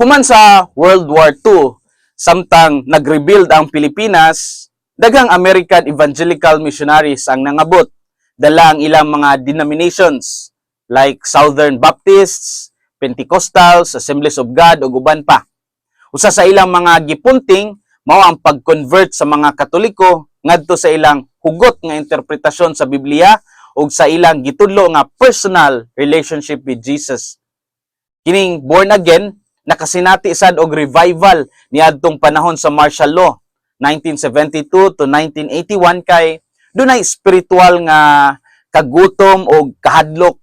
Human sa World War II, samtang nag-rebuild ang Pilipinas, daghang American evangelical missionaries ang nangabot dala ang ilang mga denominations like Southern Baptists, Pentecostals, Assemblies of God ug uban pa. Usa sa ilang mga gipunting mao ang pag-convert sa mga Katoliko ngadto sa ilang hugot nga interpretasyon sa Biblia ug sa ilang gitudlo nga personal relationship with Jesus. Kining born again nakasinati sad og revival niadtong panahon sa martial law 1972 to 1981 kay dunay spiritual nga kagutom o kahadlok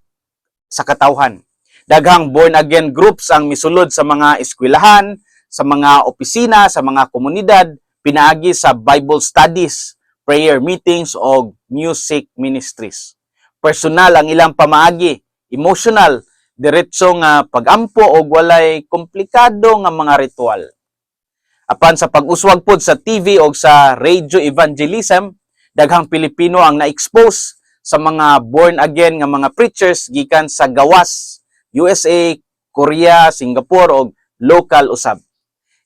sa katawhan. Daghang born again groups ang misulod sa mga eskwelahan, sa mga opisina, sa mga komunidad, pinaagi sa Bible studies, prayer meetings o music ministries. Personal ang ilang pamaagi, emotional, diretso nga pagampo o walay komplikado nga mga ritual. Apan sa pag-uswag pod sa TV o sa radio evangelism, daghang Pilipino ang na-expose sa mga born again nga mga preachers gikan sa gawas, USA, Korea, Singapore o local usab.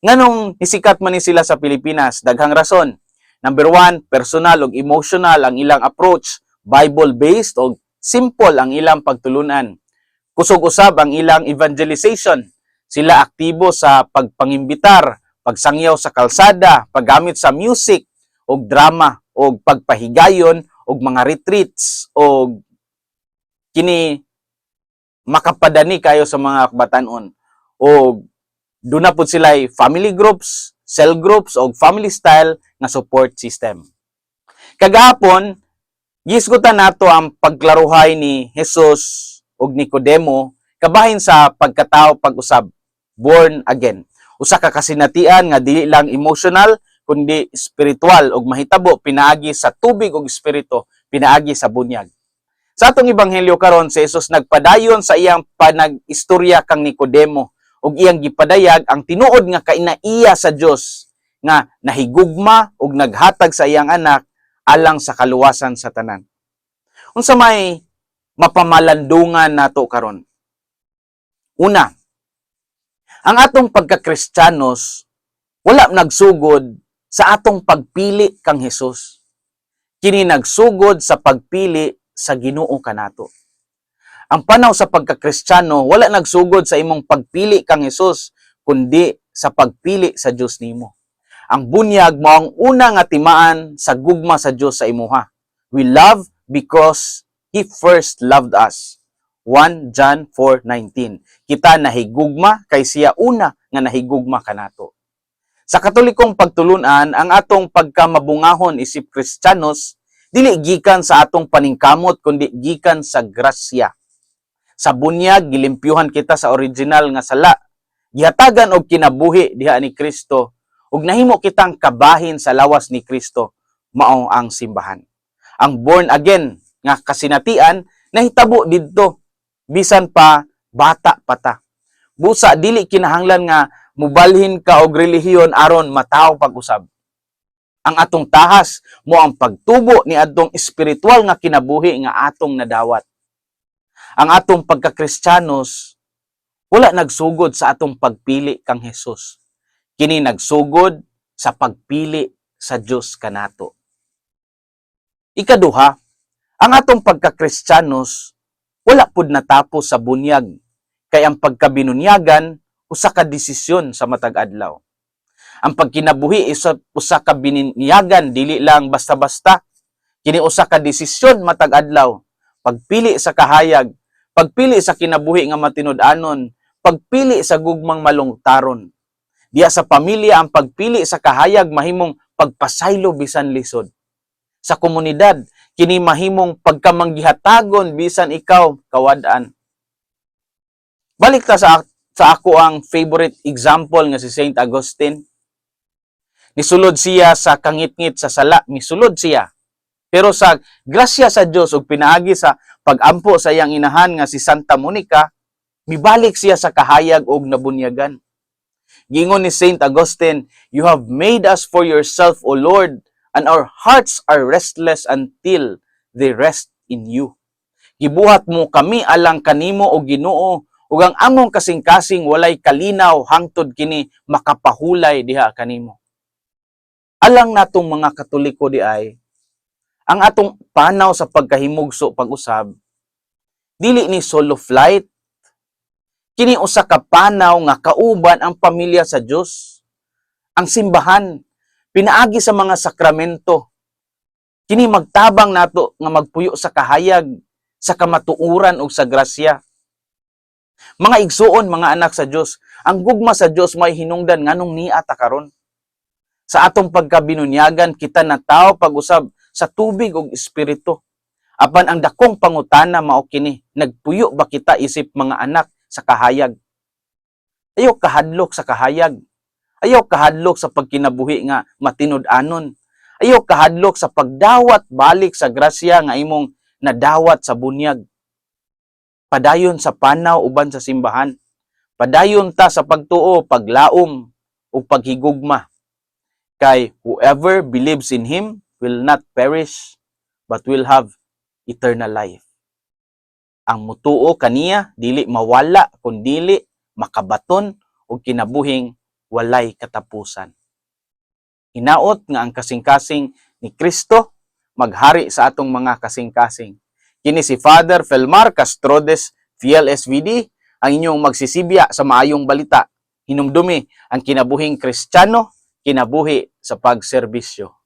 Nganong nisikat man ni sila sa Pilipinas, daghang rason. Number one, personal ug emotional ang ilang approach, Bible-based o simple ang ilang pagtulunan. Kusog usab ang ilang evangelization. Sila aktibo sa pagpangimbitar, pagsangyaw sa kalsada, paggamit sa music o drama o pagpahigayon og mga retreats o kini makapadani kayo sa mga kabatanon o doon na po sila family groups, cell groups o family style nga support system. Kagahapon, gisgutan nato ang pagklaruhay ni Jesus ug Nicodemo kabahin sa pagkatao pag-usab born again. Usa ka kasinatian nga dili lang emotional kundi spiritual ug mahitabo pinaagi sa tubig ug espiritu pinaagi sa bunyag. Sa atong ebanghelyo karon si Jesus nagpadayon sa iyang panag-istorya kang Nicodemo ug iyang gipadayag ang tinuod nga kainaiya sa Dios nga nahigugma ug naghatag sa iyang anak alang sa kaluwasan sa tanan. Unsa may mapamalandungan nato karon? Una, ang atong pagka-Kristiyanos wala nagsugod sa atong pagpili kang Hesus. Kini nagsugod sa pagpili sa Ginoo kanato. Ang panaw sa pagka-Kristiyano wala nagsugod sa imong pagpili kang Hesus kundi sa pagpili sa Dios nimo. Ang bunyag mo ang una nga timaan sa gugma sa Dios sa imuha. We love because He first loved us. 1 John 4:19. Kita nahigugma kay siya una nga nahigugma kanato. Sa katolikong pagtulunan, ang atong pagkamabungahon isip Kristiyanos dili gikan sa atong paningkamot kundi gikan sa grasya. Sa bunyag gilimpyuhan kita sa original nga sala. Gihatagan og kinabuhi diha ni Kristo ug nahimo kitang kabahin sa lawas ni Kristo mao ang simbahan. Ang born again nga kasinatian nahitabo didto bisan pa bata pa ta. Busa dili kinahanglan nga mubalhin ka og relihiyon aron mataw pag-usab. Ang atong tahas mo ang pagtubo ni adtong espiritual nga kinabuhi nga atong nadawat. Ang atong pagka-Kristiyanos wala nagsugod sa atong pagpili kang Hesus. Kini nagsugod sa pagpili sa Dios kanato. Ikaduha, ang atong pagka-Kristiyanos wala pud natapos sa bunyag kay ang pagkabinunyagan usa ka desisyon sa matag adlaw. Ang pagkinabuhi isa usa ka bininyagan dili lang basta-basta. Kini usa ka desisyon matag adlaw. Pagpili sa kahayag, pagpili sa kinabuhi nga matinud-anon, pagpili sa gugmang malungtaron. Diya sa pamilya ang pagpili sa kahayag mahimong pagpasaylo bisan lisod. Sa komunidad, kini mahimong pagkamanggihatagon bisan ikaw kawadaan. Balik ta sa sa ako ang favorite example nga si Saint Augustine. Nisulod siya sa kangitngit sa sala, misulod siya. Pero sa grasya sa Dios ug pinaagi sa pagampo sa iyang inahan nga si Santa Monica, mibalik siya sa kahayag ug nabunyagan. Gingon ni Saint Augustine, You have made us for yourself, O Lord, and our hearts are restless until they rest in you. Gibuhat mo kami alang kanimo o Ginoo ug ang among kasing-kasing walay kalinaw hangtod kini makapahulay diha kanimo. Alang natong mga Katoliko di ay ang atong panaw sa pagkahimugso pag-usab dili ni solo flight kini usa ka panaw nga kauban ang pamilya sa Dios ang simbahan pinaagi sa mga sakramento. Kini magtabang nato nga magpuyo sa kahayag sa kamatuuran ug sa grasya. Mga igsuon mga anak sa Dios ang gugma sa Dios may hinungdan nganong niya ta karon. Sa atong pagkabinunyagan kita na tao pag-usab sa tubig ug espiritu. Apan ang dakong pangutana mao kini nagpuyo ba kita isip mga anak sa kahayag? Ayaw kahadlok sa kahayag ayaw kahadlok sa pagkinabuhi nga matinud-anon ayaw kahadlok sa pagdawat balik sa grasya nga imong nadawat sa bunyag. Padayon sa panaw uban sa simbahan. Padayon ta sa pagtuo paglaom ug paghigugma. Kay whoever believes in him will not perish but will have eternal life. Ang mutuo kaniya dili mawala kun dili makabaton ug kinabuhing walay katapusan. Hinaot nga ang kasing-kasing ni Kristo maghari sa atong mga kasing-kasing. Kini si Father Felmar Castrodes VLSVD ang inyong magsisibya sa maayong balita. Hinumdumi ang kinabuhing Kristiyano kinabuhi sa pagserbisyo